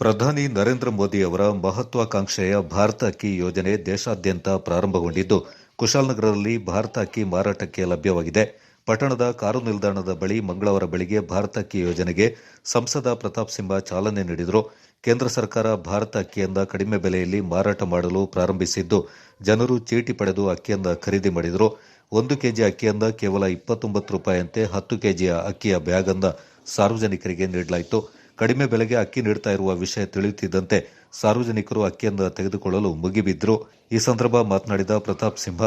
ಪ್ರಧಾನಿ ನರೇಂದ್ರ ಮೋದಿ ಅವರ ಮಹತ್ವಾಕಾಂಕ್ಷೆಯ ಭಾರತ ಅಕ್ಕಿ ಯೋಜನೆ ದೇಶಾದ್ಯಂತ ಪ್ರಾರಂಭಗೊಂಡಿದ್ದು, ಕುಶಾಲನಗರದಲ್ಲಿ ಭಾರತ ಅಕ್ಕಿ ಮಾರಾಟಕ್ಕೆ ಲಭ್ಯವಾಗಿದೆ. ಪಟ್ಟಣದ ಕಾರು ನಿಲ್ದಾಣದ ಬಳಿ ಮಂಗಳವಾರ ಬೆಳಿಗ್ಗೆ ಭಾರತ ಅಕ್ಕಿ ಯೋಜನೆಗೆ ಸಂಸದ ಪ್ರತಾಪ್ ಸಿಂಹ ಚಾಲನೆ ನೀಡಿದರು. ಕೇಂದ್ರ ಸರ್ಕಾರ ಭಾರತ ಅಕ್ಕಿಯಿಂದ ಕಡಿಮೆ ಬೆಲೆಯಲ್ಲಿ ಮಾರಾಟ ಮಾಡಲು ಪ್ರಾರಂಭಿಸಿದ್ದು, ಜನರು ಚೀಟಿ ಪಡೆದು ಅಕ್ಕಿಯಿಂದ ಖರೀದಿ ಮಾಡಿದರು. ಒಂದು ಕೆಜಿ ಅಕ್ಕಿಯಿಂದ ಕೇವಲ ಇಪ್ಪತ್ತೊಂಬತ್ತು ರೂಪಾಯಿಯಂತೆ ಹತ್ತು ಕೆಜಿಯ ಅಕ್ಕಿಯ ಬ್ಯಾಗ್ ಅಂದ ಸಾರ್ವಜನಿಕರಿಗೆ ನೀಡಲಾಯಿತು. ಕಡಿಮೆ ಬೆಲೆಗೆ ಅಕ್ಕಿ ನೀಡ್ತಾ ಇರುವ ವಿಷಯ ತಿಳಿಯುತ್ತಿದ್ದಂತೆ ಸಾರ್ವಜನಿಕರು ಅಕ್ಕಿಯನ್ನು ತೆಗೆದುಕೊಳ್ಳಲು ಮುಗಿಬಿದ್ದರು ಈ ಸಂದರ್ಭ ಮಾತನಾಡಿದ ಪ್ರತಾಪ್ ಸಿಂಹ,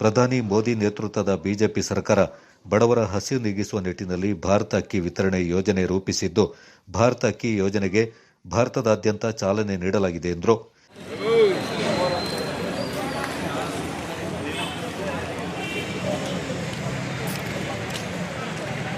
ಪ್ರಧಾನಿ ಮೋದಿ ನೇತೃತ್ವದ ಬಿಜೆಪಿ ಸರ್ಕಾರ ಬಡವರ ಹಸಿವು ನೀಗಿಸುವ ನಿಟ್ಟಿನಲ್ಲಿ ಭಾರತ ಅಕ್ಕಿ ವಿತರಣೆ ಯೋಜನೆ ರೂಪಿಸಿದ್ದು, ಭಾರತ ಅಕ್ಕಿ ಯೋಜನೆಗೆ ಭಾರತದಾದ್ಯಂತ ಚಾಲನೆ ನೀಡಲಾಗಿದೆ, ಎಂದರು.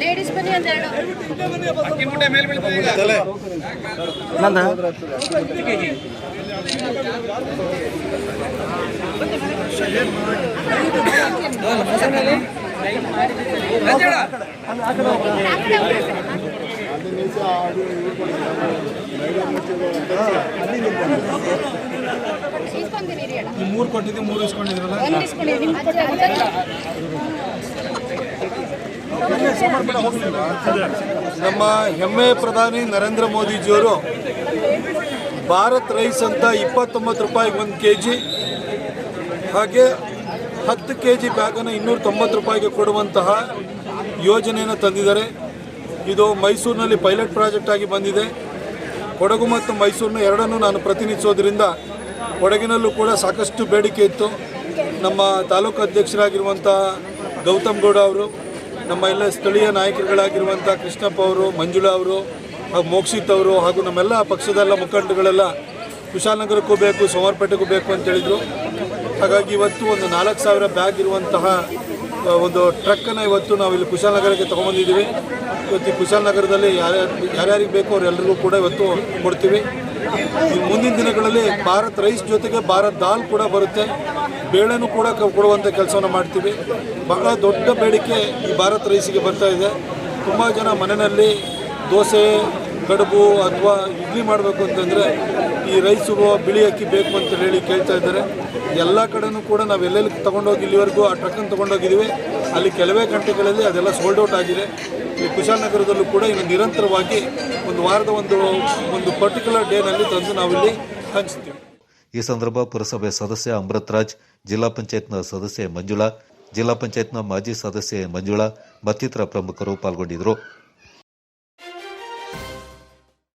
ಲೇಡೀಸ್ ಬನ್ನಿ ಒಂದೆರಡು ಇಸ್ಕೊಂತೀನಿ ಇರಿ ಮೂರು ಕೊಟ್ಟಿದ್ದೆ ಮೂರು ಇಸ್ಕೊಂಡಿದ್ರಲ್ಲ ನಮ್ಮ ಹೆಮ್ಮೆ ಪ್ರಧಾನಿ ನರೇಂದ್ರ ಮೋದಿಜಿಯವರು ಭಾರತ್ ರೈಸ್ ಅಂತ ಇಪ್ಪತ್ತೊಂಬತ್ತು ರೂಪಾಯಿಗೆ ಒಂದು ಕೆ ಜಿ ಹಾಗೆ ಹತ್ತು ಕೆ ಜಿ ಬ್ಯಾಗನ್ನು ಇನ್ನೂರ ತೊಂಬತ್ತು ರೂಪಾಯಿಗೆ ಕೊಡುವಂತಹ ಯೋಜನೆಯನ್ನು ತಂದಿದ್ದಾರೆ. ಇದು ಮೈಸೂರಿನಲ್ಲಿ ಪೈಲಟ್ ಪ್ರಾಜೆಕ್ಟ್ ಆಗಿ ಬಂದಿದೆ. ಕೊಡಗು ಮತ್ತು ಮೈಸೂರನ್ನು ಎರಡನ್ನೂ ನಾನು ಪ್ರತಿನಿಧಿಸೋದ್ರಿಂದ ಕೊಡಗಿನಲ್ಲೂ ಕೂಡ ಸಾಕಷ್ಟು ಬೇಡಿಕೆ ಇತ್ತು. ನಮ್ಮ ತಾಲೂಕು ಅಧ್ಯಕ್ಷರಾಗಿರುವಂಥ ಗೌತಮ್ ಗೌಡ ಅವರು, ನಮ್ಮ ಎಲ್ಲ ಸ್ಥಳೀಯ ನಾಯಕರುಗಳಾಗಿರುವಂಥ ಕೃಷ್ಣಪ್ಪ ಅವರು, ಮಂಜುಳಾ ಅವರು, ಹಾಗೂ ಮೋಕ್ಷಿತ್ ಅವರು, ಹಾಗೂ ನಮ್ಮೆಲ್ಲ ಪಕ್ಷದೆಲ್ಲ ಮುಖಂಡಗಳೆಲ್ಲ ಕುಶಾಲನಗರಕ್ಕೂ ಬೇಕು, ಸೋಮವಾರಪೇಟೆಗೂ ಬೇಕು ಅಂತ ಹೇಳಿದರು. ಹಾಗಾಗಿ ಇವತ್ತು ಒಂದು ನಾಲ್ಕು ಸಾವಿರ ಬ್ಯಾಗ್ ಇರುವಂತಹ ಒಂದು ಟ್ರಕ್ಕನ್ನು ಇವತ್ತು ನಾವು ಇಲ್ಲಿ ಕುಶಾಲನಗರಕ್ಕೆ ತೊಗೊಂಬಂದಿದ್ದೀವಿ ಇವತ್ತು ಈ ಕುಶಾಲನಗರದಲ್ಲಿ ಯಾರ್ಯಾರು ಯಾರ್ಯಾರಿಗೆ ಬೇಕೋ ಅವರೆಲ್ಲರಿಗೂ ಕೂಡ ಇವತ್ತು ಕೊಡ್ತೀವಿ. ಮುಂದಿನ ದಿನಗಳಲ್ಲಿ ಭಾರತ್ ರೈಸ್ ಜೊತೆಗೆ ಭಾರತ್ ದಾಲ್ ಕೂಡ ಬರುತ್ತೆ. ಬೇಳೆನೂ ಕೂಡ ಕೊಡುವಂಥ ಕೆಲಸವನ್ನು ಮಾಡ್ತೀವಿ. ಬಹಳ ದೊಡ್ಡ ಬೇಡಿಕೆ ಈ ಭಾರತ್ ರೈಸಿಗೆ ಬರ್ತಾ ಇದೆ. ತುಂಬ ಜನ ಮನೆಯಲ್ಲಿ ದೋಸೆ, ಕಡುಬು ಅಥವಾ ಇಡ್ಲಿ ಮಾಡಬೇಕು ಅಂತಂದರೆ ಈ ರೈಸು ಬಿಳಿ ಅಕ್ಕಿ ಬೇಕು ಅಂತ ಹೇಳಿ ಕೇಳ್ತಾ ಇದ್ದಾರೆ. ಎಲ್ಲ ಕಡೆನೂ ಕೂಡ ನಾವು ಎಲ್ಲೆಲ್ಲಿ ತೊಗೊಂಡೋಗಿ ಇಲ್ಲಿವರೆಗೂ ಆ ಟ್ರಕ್ಕನ್ನು ತೊಗೊಂಡೋಗಿದ್ದೀವಿ. ಅಲ್ಲಿ ಕೆಲವೇ ಗಂಟೆಗಳಲ್ಲಿ ಅದೆಲ್ಲ ಸೋಲ್ಡ್ ಔಟ್ ಆಗಿದೆ. ಈ ಕುಶಾಲನಗರದಲ್ಲೂ ಕೂಡ ಇನ್ನು ನಿರಂತರವಾಗಿ ಒಂದು ವಾರದ ಒಂದು ಒಂದು ಪರ್ಟಿಕ್ಯುಲರ್ ಡೇನಲ್ಲಿ ತಂದು ನಾವಿಲ್ಲಿ ಹಂಚ್ತೀವಿ. ಈ ಸಂದರ್ಭ ಪುರಸಭೆ ಸದಸ್ಯ ಅಮೃತ್ ರಾಜ್, ಜಿಲ್ಲಾ ಪಂಚಾಯತ್ನ ಸದಸ್ಯೆ ಮಂಜುಳಾ, ಜಿಲ್ಲಾ ಪಂಚಾಯತ್ನ ಮಾಜಿ ಸದಸ್ಯೆ ಮಂಜುಳಾ, ಮತ್ತಿತರ ಪ್ರಮುಖರು ಪಾಲ್ಗೊಂಡಿದ್ದರು.